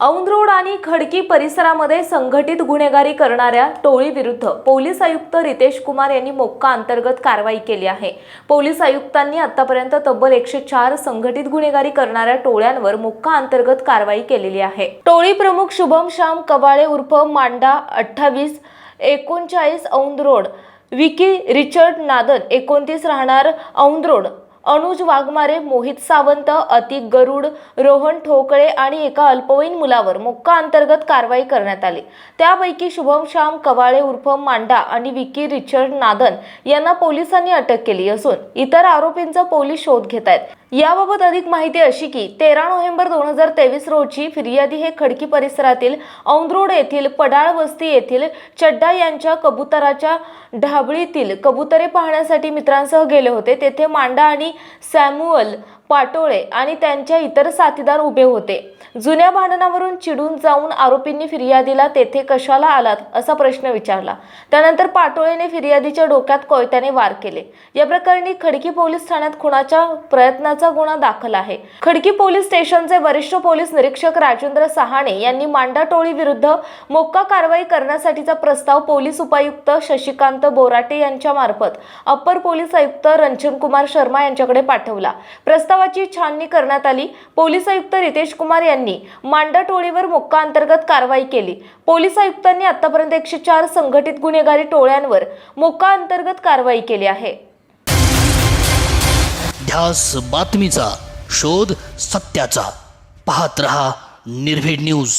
औंधरोड आणि खडकी परिसरामध्ये संघटित गुन्हेगारी करणाऱ्या टोळीविरुद्ध पोलीस आयुक्त रितेश कुमार यांनी मोक्का अंतर्गत कारवाई केली आहे. पोलीस आयुक्तांनी आतापर्यंत तब्बल एकशे चार संघटित गुन्हेगारी करणाऱ्या टोळ्यांवर मोक्का अंतर्गत कारवाई केलेली आहे. टोळी प्रमुख शुभम श्याम कबाळे उर्फ मांडा अठ्ठावीस एकोणचाळीस Aundh road Vicky Richard Nadan एकोणतीस राहणार औंध रोड अनुज वाघमारे मोहित सावंत अतिक गरुड रोहन ठोकळे आणि एका अल्पवयीन मुलावर मोक्का अंतर्गत कारवाई करण्यात आली. त्यापैकी शुभम श्याम कवाळे उर्फ मांडा आणि विकी रिचर्ड नादन यांना पोलिसांनी अटक केली असून इतर आरोपींचा पोलीस शोध घेत आहेत. याबाबत अधिक माहिती अशी की तेरा नोव्हेंबर दोन हजार तेवीस रोजी फिर्यादी हे खडकी परिसरातील औंद्रोड येथील पडाळ वस्ती येथील चड्डा यांच्या कबुतराच्या ढाबळीतील कबुतरे पाहण्यासाठी मित्रांसह गेले होते. तेथे मांडा आणि सॅम्युअल पाटोळे आणि त्यांच्या इतर साथीदार उभे होते. जुन्या भांडणावरून चिडून जाऊन आरोपींनी फिर्यादीला तेथे कशाला आलात असा प्रश्न विचारला. त्यानंतर पाटोळेने फिर्यादीच्या डोक्यात कोयत्याने वार केले. या प्रकरणी खडकी पोलीस ठाण्यात खुनाच्या प्रयत्नाचा गुन्हा दाखल आहे. खडकी पोलीस स्टेशनचे वरिष्ठ पोलीस निरीक्षक राजेंद्र सहाणे यांनी मांडा टोळी विरुद्ध मोक्का कारवाई करण्यासाठीचा प्रस्ताव पोलीस उपायुक्त शशिकांत बोराटे यांच्या मार्फत अप्पर पोलीस आयुक्त रंजन कुमार शर्मा यांच्याकडे पाठवला. प्रस्तावाची छाननी करण्यात आली. पोलीस आयुक्त रितेश कुमार यांनी मांडा टोळीवर मोक्का अंतर्गत कारवाई केली. पोलीस आयुक्तांनी आतापर्यंत एकशे चार संघटित गुन्हेगारी टोळ्यांवर मोक्का अंतर्गत कारवाई केली आहे. ध्यास बातमीचा शोध सत्याचा. पाहत रहा निर्भीड न्यूज.